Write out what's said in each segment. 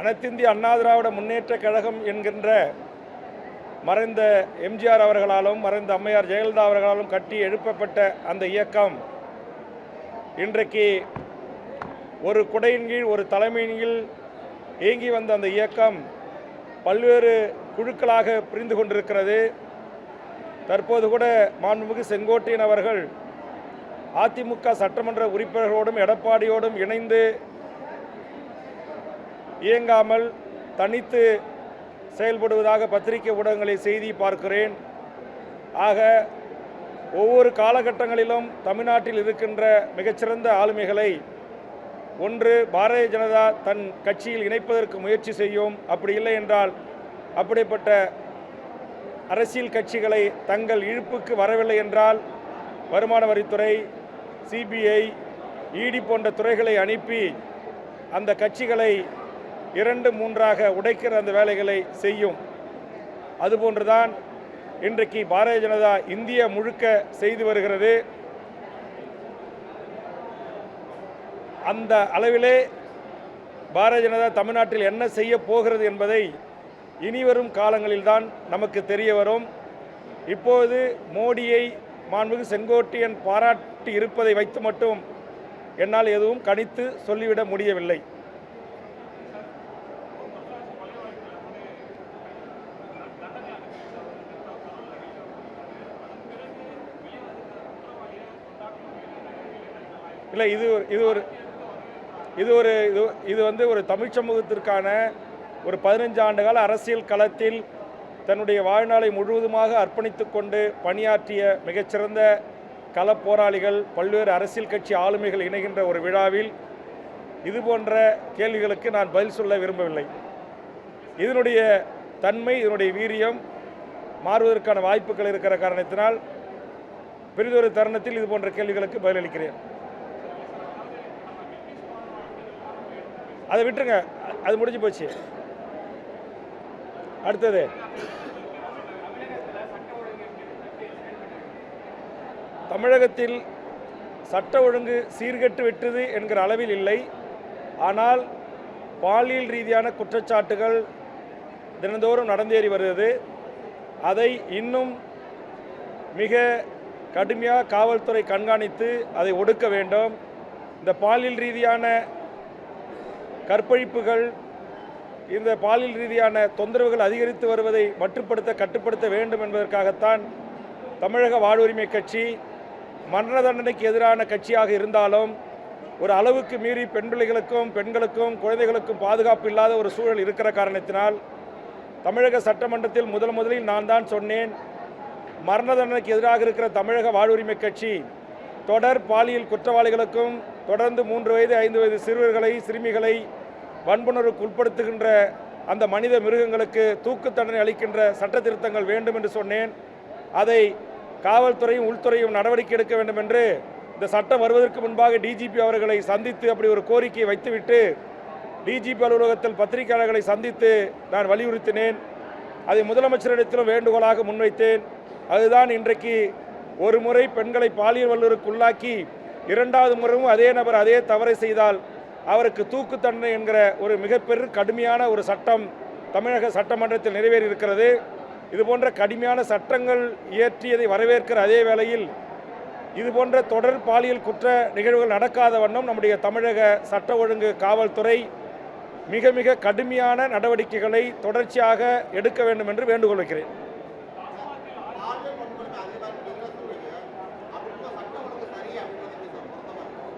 அனைத்திந்திய அண்ணா திராவிட முன்னேற்றக் கழகம் என்கின்ற மறைந்த எம்ஜிஆர் அவர்களாலும் மறைந்த அம்மையார் ஜெயலலிதா அவர்களாலும் கட்டி எழுப்பப்பட்ட அந்த இயக்கம் இன்றைக்கு ஒரு குடையின் கீழ் ஒரு தலைமையின் கீழ் இயங்கி வந்த அந்த இயக்கம் பல்வேறு குழுக்களாக பிரிந்து கொண்டிருக்கிறது. தற்போது கூட மாண்புமிகு செங்கோட்டையன் அவர்கள் அதிமுக சட்டமன்ற உறுப்பினர்களோடும் எடப்பாடியோடும் இணைந்து இயங்காமல் தனித்து செயல்படுவதாக பத்திரிகை ஊடகங்களில் செய்தி பார்க்கிறேன். ஆக ஒவ்வொரு காலகட்டங்களிலும் தமிழ்நாட்டில் இருக்கின்ற மிகச்சிறந்த ஆளுமைகளை ஒன்று பாரதிய ஜனதா தன் கட்சியில் இணைப்பதற்கு முயற்சி செய்யும். அப்படி இல்லை என்றால் அப்படிப்பட்ட அரசியல் கட்சிகளை தங்கள் இழுப்புக்கு வரவில்லை என்றால் வருமான வரித்துறை சிபிஐ இடி போன்ற துறைகளை அனுப்பி அந்த கட்சிகளை இரண்டு மூன்றாக உடைக்கிற அந்த வேலைகளை செய்யும். அதுபோன்றுதான் இன்றைக்கு பாரதிய ஜனதா இந்திய முழுக்க செய்து வருகிறது. அந்த அளவிலே பாரதிய ஜனதா தமிழ்நாட்டில் என்ன செய்ய போகிறது என்பதை இனிவரும் காலங்களில்தான் நமக்கு தெரிய வரும். இப்போது மோடியை மாண்புகு செங்கோட்டையன் பாராட்டி இருப்பதை வைத்து மட்டும் என்னால் எதுவும் கணித்து சொல்லிவிட முடியவில்லை. இல்லை இது ஒரு இது ஒரு இது ஒரு இது இது வந்து ஒரு தமிழ் சமூகத்திற்கான ஒரு பதினஞ்சு ஆண்டுகால அரசியல் களத்தில் தன்னுடைய வாழ்நாளை முழுவதுமாக அர்ப்பணித்து கொண்டு பணியாற்றிய மிகச்சிறந்த கள போராளிகள் பல்வேறு அரசியல் கட்சி ஆளுமைகள் இணைகின்ற ஒரு விழாவில் இது போன்ற கேள்விகளுக்கு நான் பதில் சொல்ல விரும்பவில்லை. இதனுடைய தன்மை இதனுடைய வீரியம் மாறுவதற்கான வாய்ப்புகள் இருக்கிற காரணத்தினால் பெரிதொரு தருணத்தில் இது போன்ற கேள்விகளுக்கு பதிலளிக்கிறேன். அதை விட்டுருங்க. அது முடிஞ்சு போச்சு. அடுத்தது. தமிழகத்தில் சட்ட ஒழுங்கு சீர்கெட்டு விட்டது என்கிற அளவில் இல்லை. ஆனால் பாலியல் ரீதியான குற்றச்சாட்டுகள் தினந்தோறும் நடந்தேறி வருகிறது. அதை இன்னும் மிக கடுமையாக காவல்துறை கண்காணித்து அதை ஒடுக்க வேண்டும். இந்த பாலியல் ரீதியான கற்பழிப்புகள் இந்த பாலியல் ரீதியான தொந்தரவுகள் அதிகரித்து வருவதை மட்டுப்படுத்த கட்டுப்படுத்த வேண்டும் என்பதற்காகத்தான் தமிழக வாழ்வுரிமை கட்சி மரண தண்டனைக்கு எதிரான கட்சியாக இருந்தாலும் ஒரு அளவுக்கு மீறி பெண் பிள்ளைகளுக்கும் பெண்களுக்கும் குழந்தைகளுக்கும் பாதுகாப்பு இல்லாத ஒரு சூழல் இருக்கிற காரணத்தினால் தமிழக சட்டமன்றத்தில் முதல் முதலில் நான் தான் சொன்னேன் மரண தண்டனைக்கு எதிராக இருக்கிற தமிழக வாழ்வுரிமை கட்சி தொடர் பாலியல் குற்றவாளிகளுக்கும் தொடர்ந்து மூன்று வயது ஐந்து வயது சிறுவர்களை சிறுமிகளை வன்புணர்வுக்கு உட்படுத்துகின்ற அந்த மனித மிருகங்களுக்கு தூக்கு தண்டனை அளிக்கின்ற சட்ட திருத்தங்கள் வேண்டும் என்று சொன்னேன். அதை காவல்துறையும் உள்துறையும் நடவடிக்கை எடுக்க வேண்டும் என்று இந்த சட்டம் வருவதற்கு முன்பாக டிஜிபி அவர்களை சந்தித்து அப்படி ஒரு கோரிக்கையை வைத்துவிட்டு டிஜிபி அலுவலகத்தில் பத்திரிகையாளர்களை சந்தித்து நான் வலியுறுத்தினேன். அதை முதலமைச்சரிடத்திலும் வேண்டுகோளாக முன்வைத்தேன். அதுதான் இன்றைக்கு ஒரு முறை பெண்களை பாலியல் வல்லுறுக்கு உள்ளாக்கி இரண்டாவது முறையும் அதே நபர் அதே தவறை செய்தால் அவருக்கு தூக்கு தண்டனை என்கிற ஒரு மிகப்பெரும் கடுமையான ஒரு சட்டம் தமிழக சட்டமன்றத்தில் நிறைவேறி இருக்கிறது இது போன்ற கடுமையான சட்டங்கள் இயற்றியதை வரவேற்கிற அதே வேளையில் இது போன்ற தொடர் பாலியல் குற்ற நிகழ்வுகள் நடக்காத வண்ணம் நம்முடைய தமிழக சட்ட ஒழுங்கு காவல்துறை மிக மிக கடுமையான நடவடிக்கைகளை தொடர்ச்சியாக எடுக்க வேண்டும் என்று வேண்டுகோள் வைக்கிறேன்.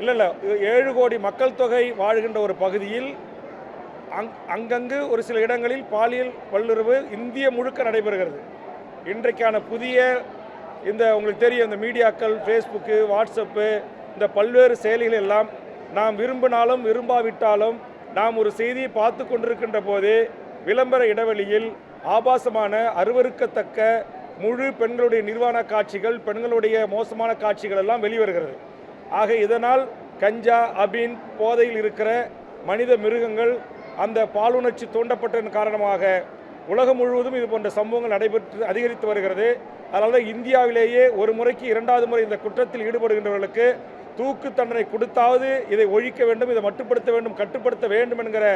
இல்லை இல்லை. இது ஏழு கோடி மக்கள் தொகை வாழ்கின்ற ஒரு பகுதியில் அங் அங்கங்கு ஒரு சில இடங்களில் பாலியல் வல்லுறவு இந்திய முழுக்க நடைபெறுகிறது. இன்றைக்கான புதிய இந்த உங்களுக்கு தெரியும் இந்த மீடியாக்கள் ஃபேஸ்புக்கு வாட்ஸ்அப்பு இந்த பல்வேறு செயலிகள் எல்லாம் நாம் விரும்பினாலும் விரும்பாவிட்டாலும் நாம் ஒரு செய்தியை பார்த்து கொண்டிருக்கின்ற போது விளம்பர இடைவெளியில் ஆபாசமான அருவறுக்கத்தக்க முழு பெண்களுடைய நிர்வாண காட்சிகள் பெண்களுடைய மோசமான காட்சிகள் எல்லாம் வெளிவருகிறது. ஆக இதனால் கஞ்சா அபின் போதையில் இருக்கிற மனித மிருகங்கள் அந்த பாலுணர்ச்சி தூண்டப்பட்டதன் காரணமாக உலகம் முழுவதும் இது போன்ற சம்பவங்கள் நடைபெற்று அதிகரித்து வருகிறது. அதனால் இந்தியாவிலேயே ஒரு முறைக்கு இரண்டாவது முறை இந்த குற்றத்தில் ஈடுபடுகின்றவர்களுக்கு தூக்கு தண்டனை கொடுத்தாவது இதை ஒழிக்க வேண்டும் இதை மட்டுப்படுத்த வேண்டும் கட்டுப்படுத்த வேண்டும் என்கிற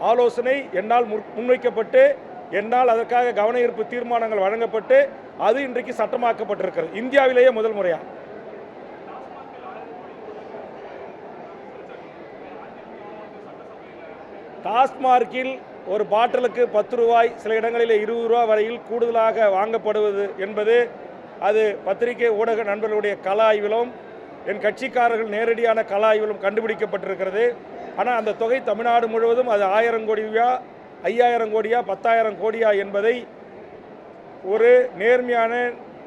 ஆலோசனை என்னால் முன்- முன்வைக்கப்பட்டு என்னால் அதற்காக கவன ஈர்ப்பு தீர்மானங்கள் வழங்கப்பட்டு அது இன்றைக்கு சட்டமாக்கப்பட்டிருக்கிறது. இந்தியாவிலேயே முதல் முறையாக டாஸ்மார்க்கில் ஒரு பாட்டிலுக்கு பத்து ரூபாய் சில இடங்களில் இருபது ரூபா வரையில் கூடுதலாக வாங்கப்படுவது என்பது அது பத்திரிகை ஊடக நண்பர்களுடைய கல ஆய்விலும் என் கட்சிக்காரர்கள் நேரடியான கல ஆய்விலும் கண்டுபிடிக்கப்பட்டிருக்கிறது. ஆனால் அந்த தொகை தமிழ்நாடு முழுவதும் அது ஆயிரம் கோடியா ஐயாயிரம் கோடியா பத்தாயிரம் கோடியா என்பதை ஒரு நேர்மையான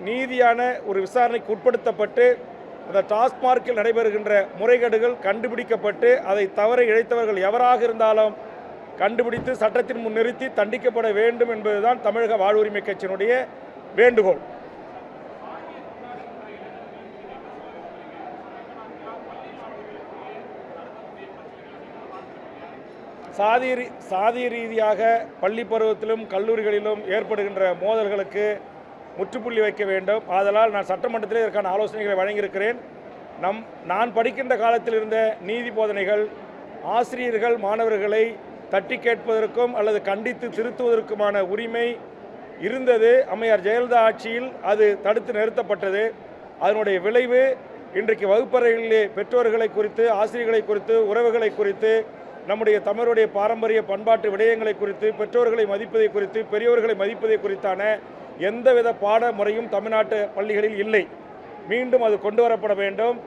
நீதியான ஒரு விசாரணைக்கு உட்படுத்தப்பட்டு அந்த டாஸ்மார்க்கில் நடைபெறுகின்ற முறைகேடுகள் கண்டுபிடிக்கப்பட்டு அதை தவற இழைத்தவர்கள் எவராக இருந்தாலும் கண்டுபிடித்து சட்டத்தின் முன் நிறுத்தி தண்டிக்கப்பட வேண்டும் என்பதுதான் தமிழக வாழ்வுரிமை கட்சியினுடைய வேண்டுகோள். சாதி ரீ- சாதி ரீதியாக பள்ளி பருவத்திலும் கல்லூரிகளிலும் ஏற்படுகின்ற மோதல்களுக்கு முற்றுப்புள்ளி வைக்க வேண்டும். ஆதலால் நான் சட்டமன்றத்தில் இதற்கான ஆலோசனைகளை வழங்கியிருக்கிறேன். நம் நான் படிக்கின்ற காலத்தில் இருந்த நீதி போதனைகள் ஆசிரியர்கள் மாணவர்களை தட்டி கேட்பதற்கும் அல்லது கண்டித்து திருத்துவதற்குமான உரிமை இருந்தது. அம்மையார் ஜெயலலிதா ஆட்சியில் அது தடுத்து நிறுத்தப்பட்டது. அதனுடைய விளைவு இன்றைக்கு வகுப்பறைகளிலே பெற்றோர்களை குறித்து ஆசிரியர்களை குறித்து உறவுகளை குறித்து நம்முடைய தமிழருடைய பாரம்பரிய பண்பாட்டு விடயங்களை குறித்து பெற்றோர்களை மதிப்பதை குறித்து பெரியோர்களை மதிப்பதை குறித்தான எந்தவித பாட முறையும் தமிழ்நாட்டு பள்ளிகளில் இல்லை. மீண்டும் அது கொண்டு வரப்பட வேண்டும்.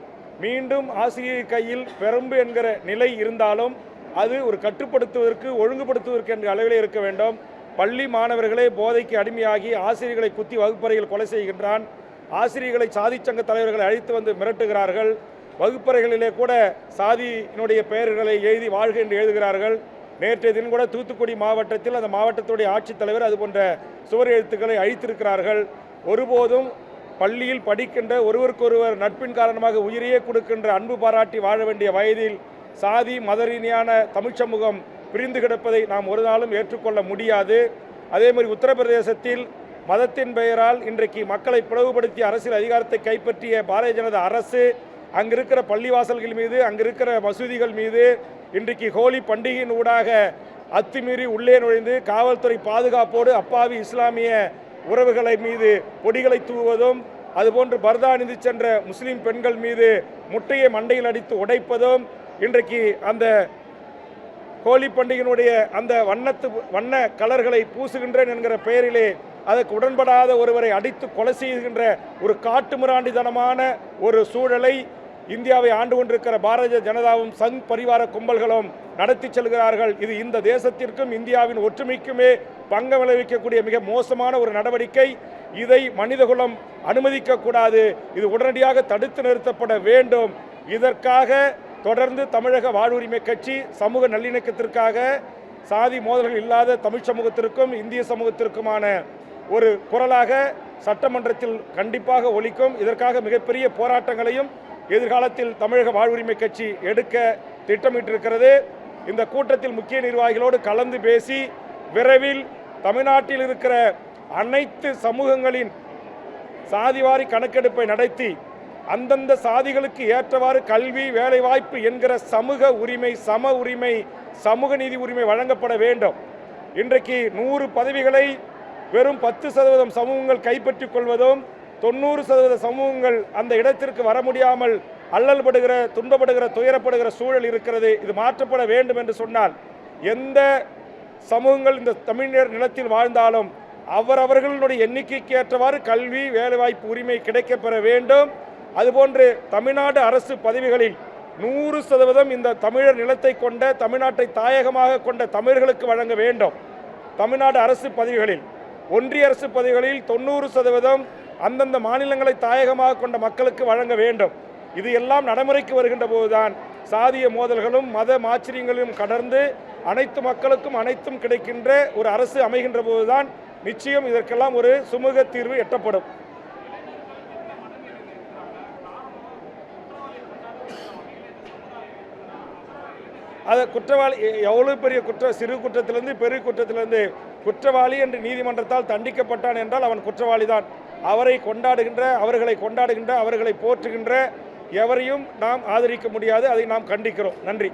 மீண்டும் ஆசிரியர் கையில் பெரும்பு என்கிற நிலை இருந்தாலும் அது ஒரு கட்டுப்படுத்துவதற்கு ஒழுங்குபடுத்துவதற்கு என்ற அளவிலே இருக்க வேண்டும். பள்ளி மாணவர்களே போதைக்கு அடிமையாகி ஆசிரியர்களை குத்தி வகுப்பறையில் கொலை செய்கின்றான். ஆசிரியர்களை சாதிச்சங்க தலைவர்களை அழைத்து வந்து மிரட்டுகிறார்கள். வகுப்பறைகளிலே கூட சாதியினுடைய பெயர்களை எழுதி வாழ்க என்று எழுதுகிறார்கள். நேற்றைய தினம் கூட தூத்துக்குடி மாவட்டத்தில் அந்த மாவட்டத்துடைய ஆட்சித்தலைவர் அது போன்ற சுவர் எழுத்துக்களை அழித்திருக்கிறார்கள். ஒருபோதும் பள்ளியில் படிக்கின்ற ஒருவருக்கொருவர் நட்பின் காரணமாக உயிரையே கொடுக்கின்ற அன்பு பாராட்டி வாழ வேண்டிய வயதில் சாதி மத ரீதியான தமிழ் சமூகம் பிரிந்து கிடப்பதை நாம் ஒரு நாளும் ஏற்றுக்கொள்ள முடியாது. அதே மாதிரி உத்தரப்பிரதேசத்தில் மதத்தின் பெயரால் இன்றைக்கு மக்களை பிளவுபடுத்தி அரசியல் அதிகாரத்தை கைப்பற்றிய பாரதிய ஜனதா அரசு அங்கிருக்கிற பள்ளிவாசல்கள் மீது அங்கிருக்கிற மசூதிகள் மீது இன்றைக்கு ஹோலி பண்டிகையின் ஊடாக அத்துமீறி உள்ளே நுழைந்து காவல்துறை பாதுகாப்போடு அப்பாவி இஸ்லாமிய உறவுகளை மீது பொடிகளை தூவதும் அதுபோன்று பர்தா அணிந்து சென்ற முஸ்லீம் பெண்கள் மீது முட்டையை மண்டையில் அடித்து உடைப்பதும் இன்றைக்கு அந்த ஹோலி பண்டிகையினுடைய அந்த வண்ணத்து வண்ண கலர்களை பூசுகின்றேன் என்கிற பெயரிலே அதற்கு உடன்படாத ஒருவரை அடித்து கொலை செய்கின்ற ஒரு காட்டுமிராண்டித்தனமான ஒரு சூழலை இந்தியாவை ஆண்டு கொண்டிருக்கிற பாரதிய ஜனதாவும் சங் பரிவார கும்பல்களும் நடத்தி செல்கிறார்கள். இது இந்த தேசத்திற்கும் இந்தியாவின் ஒற்றுமைக்குமே பங்கம் விளைவிக்கக்கூடிய மிக மோசமான ஒரு நடவடிக்கை. இதை மனிதகுலம் அனுமதிக்கக்கூடாது. இது உடனடியாக தடுத்து நிறுத்தப்பட வேண்டும். இதற்காக தொடர்ந்து தமிழக வாழ்வுரிமை கட்சி சமூக நல்லிணக்கத்திற்காக சாதி மோதல்கள் இல்லாத தமிழ் சமூகத்திற்கும் இந்திய சமூகத்திற்குமான ஒரு குரலாக சட்டமன்றத்தில் கண்டிப்பாக ஒழிக்கும் இதற்காக மிகப்பெரிய போராட்டங்களையும் எதிர்காலத்தில் தமிழக வாழ்வுரிமை கட்சி எடுக்க திட்டமிட்டிருக்கிறது. இந்த கூட்டத்தில் முக்கிய நிர்வாகிகளோடு கலந்து பேசி விரைவில் தமிழ்நாட்டில் இருக்கிற அனைத்து சமூகங்களின் சாதிவாரி கணக்கெடுப்பை நடத்தி அந்தந்த சாதிகளுக்கு ஏற்றவாறு கல்வி வேலைவாய்ப்பு என்கிற சமூக உரிமை சம உரிமை சமூக நீதி உரிமை வழங்கப்பட வேண்டும். இன்றைக்கு நூறு பதவிகளை வெறும் பத்து சதவீதம் சமூகங்கள் கைப்பற்றிக் கொள்வதும் தொண்ணூறு சதவீத சமூகங்கள் அந்த இடத்திற்கு வர முடியாமல் அல்லல்படுகிற துன்பப்படுகிற துயரப்படுகிற சூழல் இருக்கிறது. இது மாற்றப்பட வேண்டும் என்று சொன்னால் எந்த சமூகங்கள் இந்த தமிழர் நிலத்தில் வாழ்ந்தாலும் அவரவர்களுடைய எண்ணிக்கைக்கு ஏற்றவாறு கல்வி வேலைவாய்ப்பு உரிமை கிடைக்கப்பெற வேண்டும். அதுபோன்று தமிழ்நாடு அரசு பதவிகளில் நூறு சதவீதம் இந்த தமிழர் நிலத்தை கொண்ட தமிழ்நாட்டை தாயகமாக கொண்ட தமிழர்களுக்கு வழங்க வேண்டும். தமிழ்நாடு அரசு பதவிகளில் ஒன்றிய அரசு பதவிகளில் தொண்ணூறு சதவீதம் அந்தந்த மாநிலங்களை தாயகமாக கொண்ட மக்களுக்கு வழங்க வேண்டும். இது எல்லாம் நடைமுறைக்கு வருகின்ற போதுதான் சாதிய மோதல்களும் மத மாச்சரியங்களும் கடந்து அனைத்து மக்களுக்கும் அனைத்தும் கிடைக்கின்ற ஒரு அரசு அமைகின்ற போதுதான் நிச்சயம் இதற்கெல்லாம் ஒரு சுமூக தீர்வு எட்டப்படும். அதை குற்றவாளி எவ்வளோ பெரிய குற்ற சிறு குற்றத்திலிருந்து பெரிய குற்றத்திலிருந்து குற்றவாளி என்று நீதிமன்றத்தால் தண்டிக்கப்பட்டான் என்றால் அவன் குற்றவாளி தான் அவரை கொண்டாடுகின்ற அவர்களை கொண்டாடுகின்ற அவர்களை போற்றுகின்ற எவரையும் நாம் ஆதரிக்க முடியாது. அதை நாம் கண்டிக்கிறோம். நன்றி.